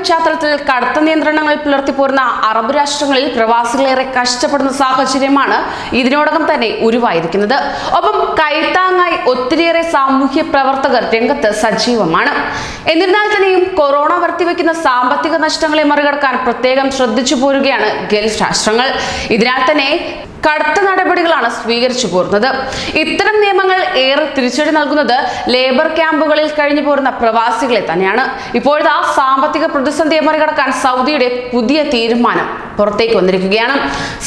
പശ്ചാത്തലത്തിൽ കടുത്ത നിയന്ത്രണങ്ങൾ പുലർത്തിപ്പോരുന്ന അറബ് രാഷ്ട്രങ്ങളിൽ പ്രവാസികളേറെ കഷ്ടപ്പെടുന്ന സാഹചര്യമാണ് ഇതിനോടകം തന്നെ ഉരുവായിരിക്കുന്നത്. ഒപ്പം കൈത്താങ്ങായി ഒത്തിരിയേറെ സാമൂഹ്യ പ്രവർത്തകർ രംഗത്ത് സജീവമാണ്. എന്നിരുന്നാൽ തന്നെയും കൊറോണ വർത്തിവെക്കുന്ന സാമ്പത്തിക നഷ്ടങ്ങളെ മറികടക്കാൻ പ്രത്യേകം ശ്രദ്ധിച്ചു പോരുകയാണ് ഗൾഫ് രാഷ്ട്രങ്ങൾ. ഇതിനാൽ തന്നെ കടുത്ത നടപടികളാണ് സ്വീകരിച്ചു പോരുന്നത്. ഇത്തരം നിയമങ്ങൾ ഏറെ തിരിച്ചടി നൽകുന്നത് ലേബർ ക്യാമ്പുകളിൽ കഴിഞ്ഞു പോരുന്ന പ്രവാസികളെ തന്നെയാണ്. ഇപ്പോഴത്തെ ആ സാമ്പത്തിക പ്രതിസന്ധിയെ മറികടക്കാൻ സൗദിയുടെ പുതിയ തീരുമാനം പുറത്തേക്ക് വന്നിരിക്കുകയാണ്.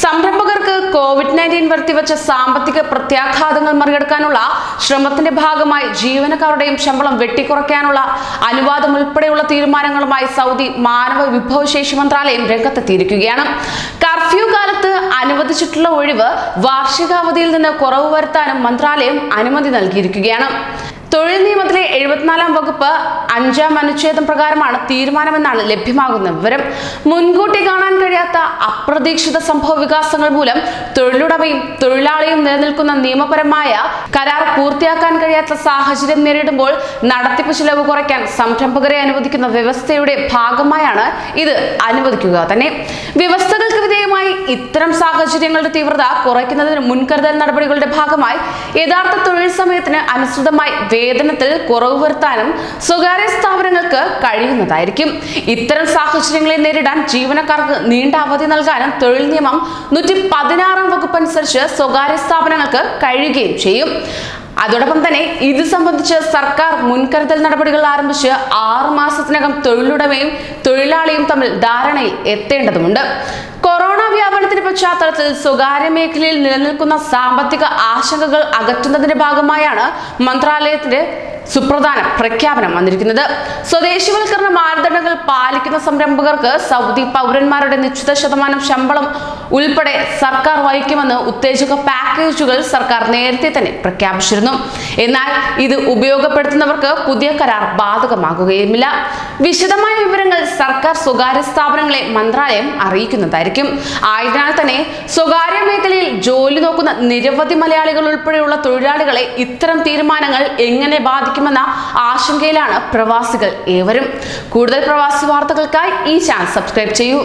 സംരംഭകർക്ക് കോവിഡ് നയന്റീൻ വരുത്തിവെച്ച സാമ്പത്തിക പ്രത്യാഘാതങ്ങൾ മറികടക്കാനുള്ള ശ്രമത്തിന്റെ ഭാഗമായി ജീവനക്കാരുടെയും ശമ്പളം വെട്ടിക്കുറയ്ക്കാനുള്ള അനുവാദം ഉൾപ്പെടെയുള്ള തീരുമാനങ്ങളുമായി സൗദി മാനവ വിഭവശേഷി മന്ത്രാലയം രംഗത്തെത്തിയിരിക്കുകയാണ്. കർഫ്യൂ കാലത്ത് അനുവദിച്ചിട്ടുള്ള ഒഴിവ് വാർഷികാവധിയിൽ നിന്ന് കുറവ് വരുത്താനും മന്ത്രാലയം അനുമതി നൽകിയിരിക്കുകയാണ്. തൊഴിൽ നിയമത്തിലെ എഴുപത്തിനാലാം വകുപ്പ് അഞ്ചാം അനുച്ഛേദം പ്രകാരമാണ് തീരുമാനമെന്നാണ് ലഭ്യമാകുന്ന വിവരം. മുൻകൂട്ടി കാണാൻ കഴിയാത്ത അപ്രതീക്ഷിത സംഭവ വികാസങ്ങൾ മൂലം തൊഴിലുടമയും തൊഴിലാളിയും നിലനിൽക്കുന്ന നിയമപരമായ കരാർ പൂർത്തിയാക്കാൻ കഴിയാത്ത സാഹചര്യം നേരിടുമ്പോൾ നടത്തിപ്പ് ചിലവ് കുറയ്ക്കാൻ സംരംഭകരെ അനുവദിക്കുന്ന വ്യവസ്ഥയുടെ ഭാഗമായാണ് ഇത് അനുവദിക്കുക തന്നെ. വ്യവസ്ഥകൾക്ക് വിധേയമായി ഇത്തരം സാഹചര്യങ്ങളുടെ തീവ്രത കുറയ്ക്കുന്നതിന് മുൻകരുതൽ നടപടികളുടെ ഭാഗമായി യഥാർത്ഥ തൊഴിൽ സമയത്തിന് അനുസൃതമായി വേതനത്തിൽ കുറവ് വരുത്താനും സ്വകാര്യ സ്ഥാപനങ്ങൾക്ക് കഴിയുന്നതായിരിക്കും. ഇത്തരം സാഹചര്യങ്ങളെ നേരിടാൻ ജീവനക്കാർക്ക് നീണ്ട അവധി നൽകാനും തൊഴിൽ നിയമം നൂറ്റി പതിനാറാം വകുപ്പ് അനുസരിച്ച് സ്വകാര്യ സ്ഥാപനങ്ങൾക്ക് കഴിയുകയും ചെയ്യും. അതോടൊപ്പം തന്നെ ഇത് സംബന്ധിച്ച് സർക്കാർ മുൻകരുതൽ നടപടികൾ ആരംഭിച്ച് ആറു മാസത്തിനകം തൊഴിലുടമയും തൊഴിലാളിയും തമ്മിൽ ധാരണയിൽ എത്തേണ്ടതുണ്ട്. പശ്ചാത്തലത്തിൽ സ്വകാര്യ മേഖലയിൽ നിലനിൽക്കുന്ന സാമ്പത്തിക ആശങ്കകൾ അകറ്റുന്നതിന്റെ ഭാഗമായാണ് മന്ത്രാലയത്തിന്റെ സുപ്രധാന പ്രഖ്യാപനം വന്നിരിക്കുന്നത്. സ്വദേശിവൽക്കരണ മാനദണ്ഡങ്ങൾ പാലിക്കുന്ന സംരംഭകർക്ക് സൗദി പൗരന്മാരുടെ നിശ്ചിത ശതമാനം ശമ്പളം ഉൾപ്പെടെ സർക്കാർ വഹിക്കുമെന്ന് ഉത്തേജക പാക്കേജുകൾ സർക്കാർ നേരത്തെ തന്നെ പ്രഖ്യാപിച്ചിരുന്നു. എന്നാൽ ഇത് ഉപയോഗപ്പെടുത്തുന്നവർക്ക് പുതിയ കരാർ ബാധകമാകുകയുമില്ല. വിശദമായ വിവരങ്ങൾ സർക്കാർ സ്വകാര്യ സ്ഥാപനങ്ങളെ മന്ത്രാലയം അറിയിക്കുന്നതായിരിക്കും. ആയതിനാൽ തന്നെ സ്വകാര്യ മേഖലയിൽ ജോലി നോക്കുന്ന നിരവധി മലയാളികൾ ഉൾപ്പെടെയുള്ള തൊഴിലാളികളെ ഇത്തരം തീരുമാനങ്ങൾ എങ്ങനെ ബാധിക്കുമെന്ന ആശങ്കയിലാണ് പ്രവാസികൾ ഏവരും. കൂടുതൽ പ്രവാസി വാർത്തകൾക്കായി ഈ ചാനൽ സബ്സ്ക്രൈബ് ചെയ്യൂ.